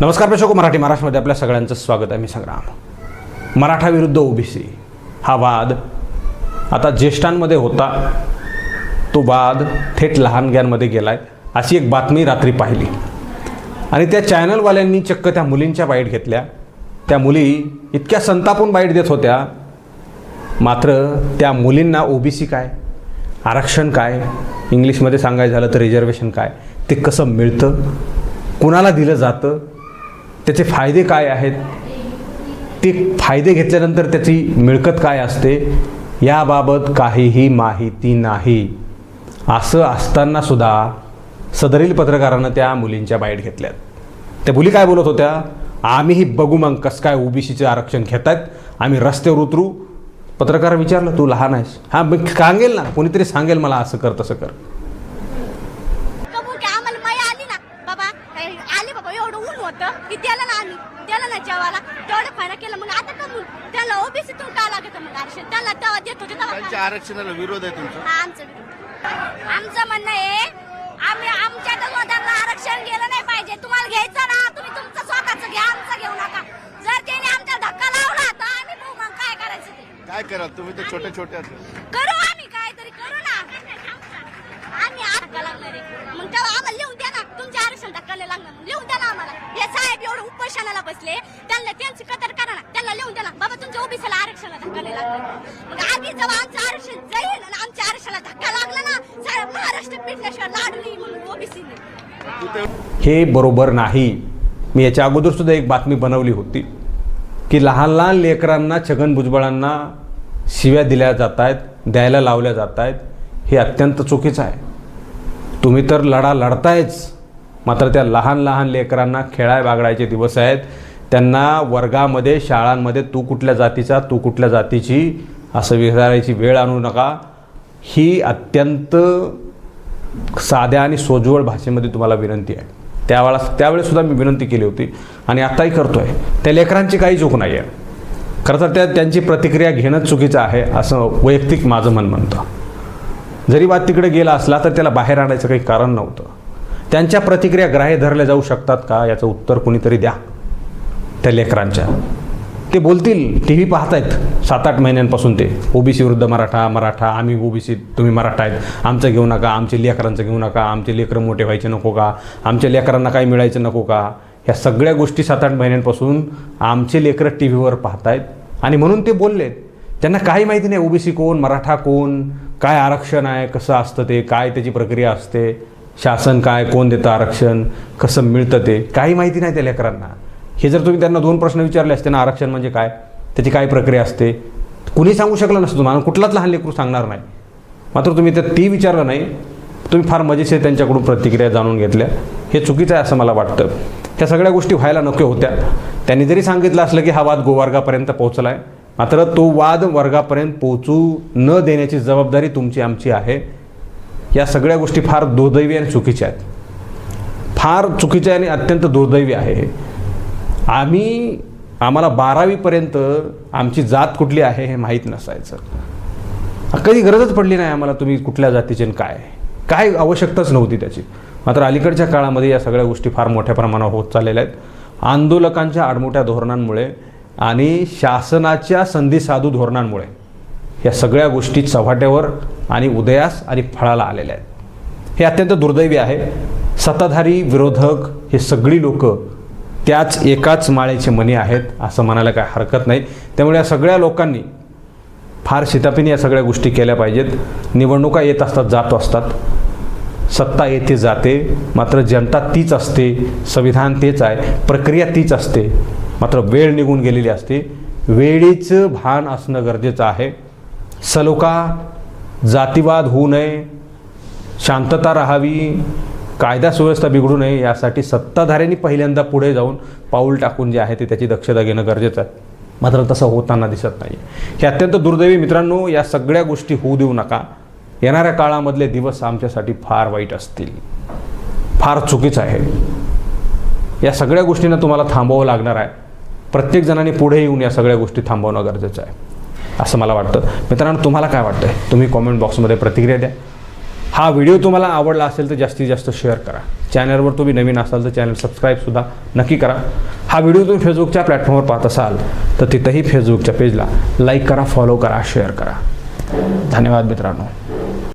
नमस्कार प्रेक्षक मराठी महाराष्ट्रामध्ये आपल्या सगळ्यांचं स्वागत आहे. मी संग्राम. मराठा विरुद्ध ओबीसी हा वाद आता ज्येष्ठांमध्ये होता. तो वाद थेट लहानग्यांमध्ये गेला आहे अशी एक बातमी रात्री पाहिली. आणि त्या चॅनलवाल्यांनी चक्क त्या मुलींच्या बाईट घेतल्या. त्या मुली इतक्या संतापून बाईट देत होत्या. मात्र त्या मुलींना ओबीसी काय? आरक्षण काय? इंग्लिशमध्ये सांगायचं झालं तर रिझर्वेशन काय? ते कसं मिळतं? कुणाला दिलं जातं? त्याचे फायदे काय आहेत? ते फायदे घेतल्यानंतर त्याची मिळकत काय असते? याबाबत काहीही माहिती नाही. असं असताना सुद्धा सदरील पत्रकारानं त्या मुलींच्या बाईट घेतल्यात. त्या मुली काय बोलत होत्या? आम्हीही बघू मग कसं काय ओबीसीचे आरक्षण घेत आहेत आम्ही रस्त्यावर उतरू. पत्रकार विचारलं तू लहान आहेस. हां मी सांगेल ना. कोणीतरी सांगेल मला असं कर तसं कर कबूल की आम्हाला माया आली ना बाबा काही आली बाबा एवढं ऊन होतं की त्याला ना आम्ही त्याला ना जेवायला तेवढं फायदा केलं. मग आता कबूल त्याला ओबीसीतून काय लागत मग आरक्षण? त्याला तेव्हा देत होते तेव्हा त्यांच्या आरक्षणाला विरोध आहे तुमचा. हा, आमचं आमचं म्हणणं आहे आम्ही आमच्या धर्माला आरक्षण गेलं नाही पाहिजे. तुम्हाला घ्यायचं ना तुम्ही तुमचं स्वतःचं घ्या आमचं घेऊ नका. जर त्याने आमच्या धक्का लावला तर आम्ही बघू मग काय करायचं ते. काय कराल? तुम्ही तर छोटे छोटे. करू आम्ही काहीतरी करू ना. आम्ही धक्का लागणार आहे? मग तेव्हा आम्हाला लिहून द्या ना तुमच्या आरक्षण धक्का नाही लागणार मग लिहून द्या ना आम्हाला हे साहेब एवढं उपोषणाला बसले. त्यांना त्यांची कदर करा ना त्यांना लिहून द्या बाबा तुमच्या ओबीसीला आरक्षणाला धक्का नाही लागला. मग आधी जेव्हा आमचं आरक्षण जाईल आणि आमच्या आरक्षणाला धक्का लागला ना साहेब महाराष्ट्र पिटल्याशिवाय लाडली म्हणून ओबीसीने. हे बरोबर नाही. मी याच्या अगोदर सुद्धा एक बातमी बनवली होती की लहान लहान लेकरांना छगन भुजबळांना शिव्या दिल्या जात आहेत द्यायला लावल्या जात आहेत हे अत्यंत चुकीचं आहे. तुम्ही तर लढा लढतायच. मात्र त्या लहान लहान लेकरांना खेळाय बागडायचे दिवस आहेत. त्यांना वर्गामध्ये शाळांमध्ये तू कुठल्या जातीचा तू कुठल्या जातीची असं विचारायची वेळ आणू नका. ही अत्यंत साध्या आणि सोज्वळ भाषेमध्ये तुम्हाला विनंती आहे. त्यावेळा त्यावेळेसुद्धा मी विनंती केली होती आणि आत्ताही करतो आहे त्या लेकरांची काही चूक नाही आहे खरं तर त्या त्यांची प्रतिक्रिया घेणंच चुकीचं आहे असं वैयक्तिक माझं मन म्हणतं. जरी वाद तिकडे गेला असला तर त्याला बाहेर आणायचं काही कारण नव्हतं. त्यांच्या प्रतिक्रिया ग्राह्य धरल्या जाऊ शकतात का? याचं उत्तर कुणीतरी द्या त्या लेकरांच्या. ते बोलतील टी व्ही पाहतायत सात आठ महिन्यांपासून ते. ओबीसी विरुद्ध मराठा मराठा आम्ही ओबीसी तुम्ही मराठा आहेत. आमचं घेऊ नका आमचे लेकरांचं घेऊ नका आमचे लेकरं मोठे व्हायचे नको का? आमच्या लेकरांना काही मिळायचं नको का? ह्या सगळ्या गोष्टी सात आठ महिन्यांपासून आमचे लेकरं टी व्हीवर पाहतायत. आणि म्हणून ते बोललेत. त्यांना काही माहिती नाही ओबीसी कोण मराठा कोण काय आरक्षण आहे कसं असतं ते काय त्याची प्रक्रिया असते. शासन काय कोण देतं आरक्षण कसं मिळतं ते काही माहिती नाही त्या लेकरांना. हे जर तुम्ही त्यांना दोन प्रश्न विचारले असते ना आरक्षण म्हणजे काय त्याची काय प्रक्रिया असते कुणी सांगू शकलं नसतं तुम्हाला कुठलाच लहान लेकरू सांगणार नाही. मात्र तुम्ही तर ती विचारलं नाही तुम्ही फार मजेशीर त्यांच्याकडून प्रतिक्रिया जाणून घेतल्या. हे चुकीचं आहे असं मला वाटतं. ह्या सगळ्या गोष्टी व्हायला नको होत्या. त्यांनी जरी सांगितलं असलं की हा वाद गोवर्गापर्यंत पोहोचला आहे मात्र तो वाद वर्गापर्यंत पोहोचू न देण्याची जबाबदारी तुमची आमची आहे. या सगळ्या गोष्टी फार दुर्दैवी आणि चुकीच्या आहेत. फार चुकीच्या आणि अत्यंत दुर्दैवी आहे आम्ही आम्हाला बारावीपर्यंत आमची जात कुठली आहे हे माहीत नसायचं. कधी गरजच पडली नाही आम्हाला तुम्ही कुठल्या जातीचे आणि काय. काय आवश्यकताच नव्हती त्याची. मात्र अलीकडच्या काळामध्ये या सगळ्या गोष्टी फार मोठ्या प्रमाणावर होत चाललेल्या आहेत. आंदोलकांच्या आडमोठ्या धोरणांमुळे आणि शासनाच्या संधी साधू धोरणांमुळे या सगळ्या गोष्टी चव्हाट्यावर आणि उदयास आणि फळाला आलेल्या आहेत. हे अत्यंत दुर्दैवी आहे. सत्ताधारी विरोधक हे सगळी लोक त्याच एकाच माळेचे मनी आहेत असं म्हणायला काय हरकत नाही. त्यामुळे या सगळ्या लोकांनी फार शितापीने या सगळ्या गोष्टी केल्या पाहिजेत. निवडणुका येत असतात जात असतात. सत्ता येते जाते. मात्र जनता तीच असते. संविधान तेच आहे. प्रक्रिया तीच असते. मात्र वेळ निघून गेलेली असते. वेळेचं भान असणं गरजेचं आहे. सलोखा जातीवाद होऊ नये शांतता राहावी कायदा सुव्यवस्था बिघडू नये यासाठी सत्ताधाऱ्यांनी पहिल्यांदा पुढे जाऊन पाऊल टाकून जे आहे ते त्याची दक्षता घेणं गरजेचं आहे. मात्र तसं होताना दिसत नाही हे अत्यंत दुर्दैवी मित्रांनो या सगळ्या गोष्टी होऊ देऊ नका. येणाऱ्या काळामधले दिवस आमच्यासाठी फार वाईट असतील. फार चुकीचं आहे. या सगळ्या गोष्टींना तुम्हाला थांबवावं लागणार आहे. प्रत्येक जणांनी पुढे येऊन या सगळ्या गोष्टी थांबवणं गरजेचं आहे. असं मला वाटतं. मित्रांनो तुम्हाला काय वाटतं तुम्ही कॉमेंट बॉक्समध्ये प्रतिक्रिया द्या. हा व्हिडिओ तुम्हाला आवडला असेल तर जास्तीत जास्त शेअर करा. चॅनलवर तुम्ही नवीन असाल तर चॅनल सबस्क्राईबसुद्धा नक्की करा. हा व्हिडिओ तुम्ही फेसबुकच्या प्लॅटफॉर्मवर पाहत असाल तर तिथंही फेसबुकच्या पेजला लाईक करा फॉलो करा शेअर करा. धन्यवाद मित्रांनो.